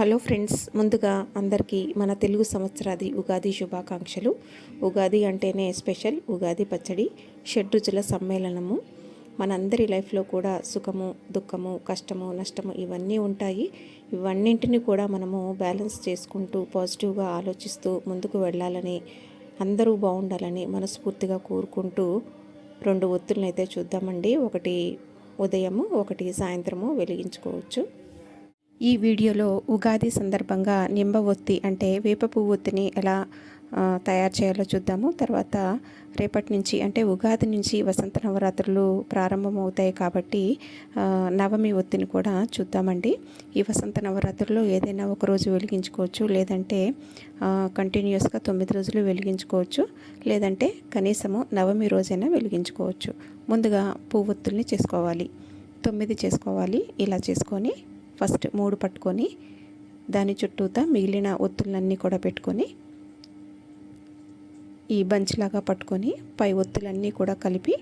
Hello friends ముందుగా అందరికీ మన తెలుగు సంవత్సరాది ఉగాది శుభాకాంక్షలు. ఉగాది అంటేనే స్పెషల్ ఉగాది పచ్చడి షడ్రుచుల సమ్మేళనము. మనందరి లైఫ్లో కూడా సుఖము దుఃఖము కష్టము నష్టము ఇవన్నీ ఉంటాయి. ఇవన్నింటిని కూడా మనము బ్యాలెన్స్ చేసుకుంటూ పాజిటివ్గా ఆలోచిస్తూ ముందుకు వెళ్ళాలని అందరూ బాగుండాలని మనస్ఫూర్తిగా కోరుకుంటూ రెండు ఒత్తులను అయితే చూద్దామండి. ఒకటి ఉదయము ఒకటి సాయంత్రము వెలిగించుకోవచ్చు. ఈ వీడియోలో ఉగాది సందర్భంగా నింబ ఒత్తి అంటే వేప పువ్వు ఒత్తిని ఎలా తయారు చేయాలో చూద్దాము. తర్వాత రేపటి నుంచి అంటే ఉగాది నుంచి వసంత నవరాత్రులు ప్రారంభమవుతాయి కాబట్టి నవమి ఒత్తిని కూడా చూద్దామండి. ఈ వసంత నవరాత్రుల్లో ఏదైనా ఒక రోజు వెలిగించుకోవచ్చు లేదంటే కంటిన్యూస్గా తొమ్మిది రోజులు వెలిగించుకోవచ్చు లేదంటే కనీసము నవమి రోజైనా వెలిగించుకోవచ్చు. ముందుగా పువ్వొత్తుల్ని చేసుకోవాలి. తొమ్మిది చేసుకోవాలి. ఇలా చేసుకొని ఫస్ట్ మూడు పట్టుకొని దాని చుట్టూతా మిగిలిన ఒత్తులన్నీ కూడా పెట్టుకొని ఈ బంచ్లాగా పట్టుకొని పై ఒత్తులన్నీ కూడా కలిపి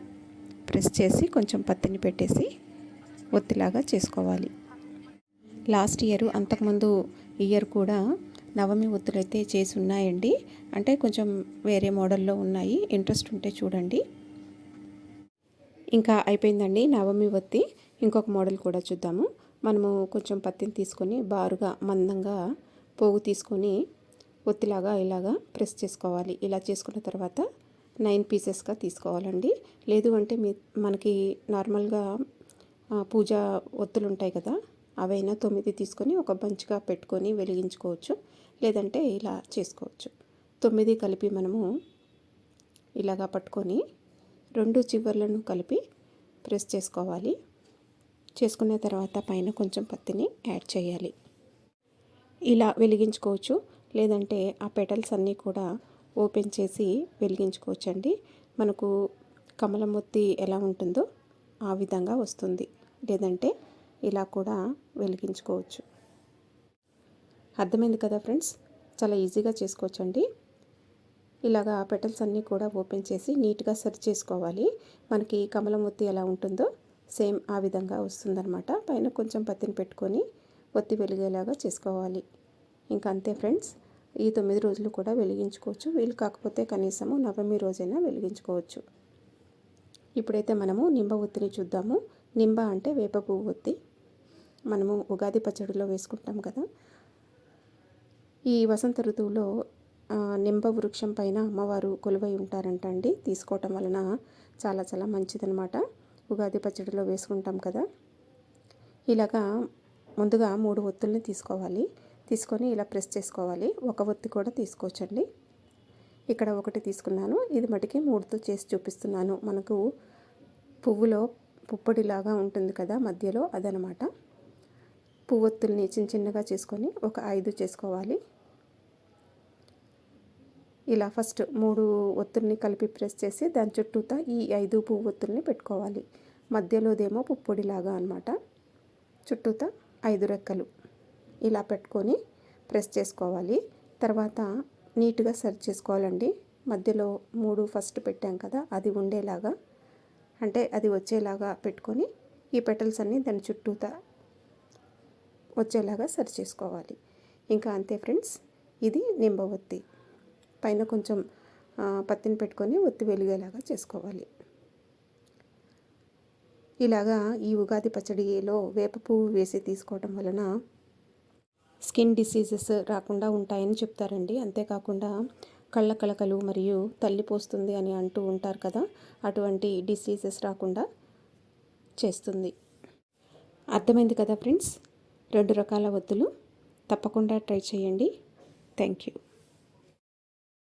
ప్రెస్ చేసి కొంచెం పత్తిని పెట్టేసి ఒత్తిలాగా చేసుకోవాలి. లాస్ట్ ఇయర్ అంతకుముందు ఇయర్ కూడా నవమి ఒత్తులైతే చేసి ఉన్నాయండి. అంటే కొంచెం వేరే మోడల్లో ఉన్నాయి. ఇంట్రెస్ట్ ఉంటే చూడండి. ఇంకా అయిపోయిందండి నవమి ఒత్తి. ఇంకొక మోడల్ కూడా చూద్దాము. మనము కొంచెం పత్తిని తీసుకొని బారుగా మందంగా పోగు తీసుకొని ఒత్తిలాగా ఇలాగా ప్రెస్ చేసుకోవాలి. ఇలా చేసుకున్న తర్వాత నైన్ పీసెస్గా తీసుకోవాలండి. లేదు అంటే మీ మనకి నార్మల్గా పూజ ఒత్తులు ఉంటాయి కదా అవైనా తొమ్మిది తీసుకొని ఒక బంచ్గా పెట్టుకొని వెలిగించుకోవచ్చు. లేదంటే ఇలా చేసుకోవచ్చు. తొమ్మిది కలిపి మనము ఇలాగా పట్టుకొని రెండు చివర్లను కలిపి ప్రెస్ చేసుకోవాలి. చేసుకున్న తర్వాత పైన కొంచెం పత్తిని యాడ్ చేయాలి. ఇలా వెలిగించుకోవచ్చు. లేదంటే ఆ పెటల్స్ అన్నీ కూడా ఓపెన్ చేసి వెలిగించుకోవచ్చు అండి మనకు కమలమొత్తి ఎలా ఉంటుందో ఆ విధంగా వస్తుంది. లేదంటే ఇలా కూడా వెలిగించుకోవచ్చు. అర్థమైంది కదా ఫ్రెండ్స్? చాలా ఈజీగా చేసుకోవచ్చండి. ఇలాగా పెటల్స్ అన్నీ కూడా ఓపెన్ చేసి నీట్గా సర్చ్ చేసుకోవాలి. మనకి కమలమొత్తి ఎలా ఉంటుందో సేమ్ ఆ విధంగా వస్తుందన్నమాట. పైన కొంచెం పత్తిని పెట్టుకొని ఒత్తి వెలిగేలాగా చేసుకోవాలి. ఇంకా అంతే ఫ్రెండ్స్. ఈ తొమ్మిది రోజులు కూడా వెలిగించుకోవచ్చు. వీలు కాకపోతే కనీసము నవమి రోజైనా వెలిగించుకోవచ్చు. ఇప్పుడైతే మనము నింబ ఒత్తిని చూద్దాము. నింబ అంటే వేప పువ్వు ఒత్తి. మనము ఉగాది పచ్చడిలో వేసుకుంటాం కదా. ఈ వసంత ఋతువులో నింబ వృక్షం పైన అమ్మవారు కొలువై ఉంటారంట అండి తీసుకోవటం వలన చాలా చాలా మంచిదనమాట ఉగాది పచ్చడిలో వేసుకుంటాం కదా. ఇలాగా ముందుగా మూడు ఒత్తుల్ని తీసుకోవాలి. తీసుకొని ఇలా ప్రెస్ చేసుకోవాలి. ఒక ఒత్తి కూడా తీసుకోవచ్చండి. ఇక్కడ ఒకటి తీసుకున్నాను. ఇది మటుకి మూడుతో చేసి చూపిస్తున్నాను. మనకు పువ్వులో పుప్పడిలాగా ఉంటుంది కదా మధ్యలో అదనమాట. పువ్వొత్తుల్ని చిన్న చిన్నగా చేసుకొని ఒక ఐదు చేసుకోవాలి. ఇలా ఫస్ట్ మూడు ఒత్తుల్ని కలిపి ప్రెస్ చేసి దాని చుట్టూతా ఈ ఐదు పువ్వు ఒత్తుల్ని పెట్టుకోవాలి. మధ్యలోదేమో పుప్పొడిలాగా అనమాట చుట్టూతా ఐదు రెక్కలు ఇలా పెట్టుకొని ప్రెస్ చేసుకోవాలి. తర్వాత నీట్గా సర్చ్ చేసుకోవాలండి. మధ్యలో మూడు ఫస్ట్ పెట్టాం కదా అది ఉండేలాగా అంటే అది వచ్చేలాగా పెట్టుకొని ఈ పెటల్స్ అన్నీ దాని చుట్టూతా వచ్చేలాగా సరి చేసుకోవాలి. ఇంకా అంతే ఫ్రెండ్స్ ఇది నింబవత్తి పైన కొంచెం పత్తిని పెట్టుకొని ఒత్తి వెలిగేలాగా చేసుకోవాలి. ఇలాగా ఈ ఉగాది పచ్చడిలో వేప పువ్వు వేసి తీసుకోవటం వలన స్కిన్ డిసీజెస్ రాకుండా ఉంటాయని చెప్తారండి. అంతేకాకుండా కళ్ళ కలకలు మరియు తల్లి పోస్తుంది అని అంటూ ఉంటారు కదా అటువంటి డిసీజెస్ రాకుండా చేస్తుంది. అర్థమైంది కదా ఫ్రెండ్స్? రెండు రకాల ఒత్తులు తప్పకుండా ట్రై చేయండి. Thank you.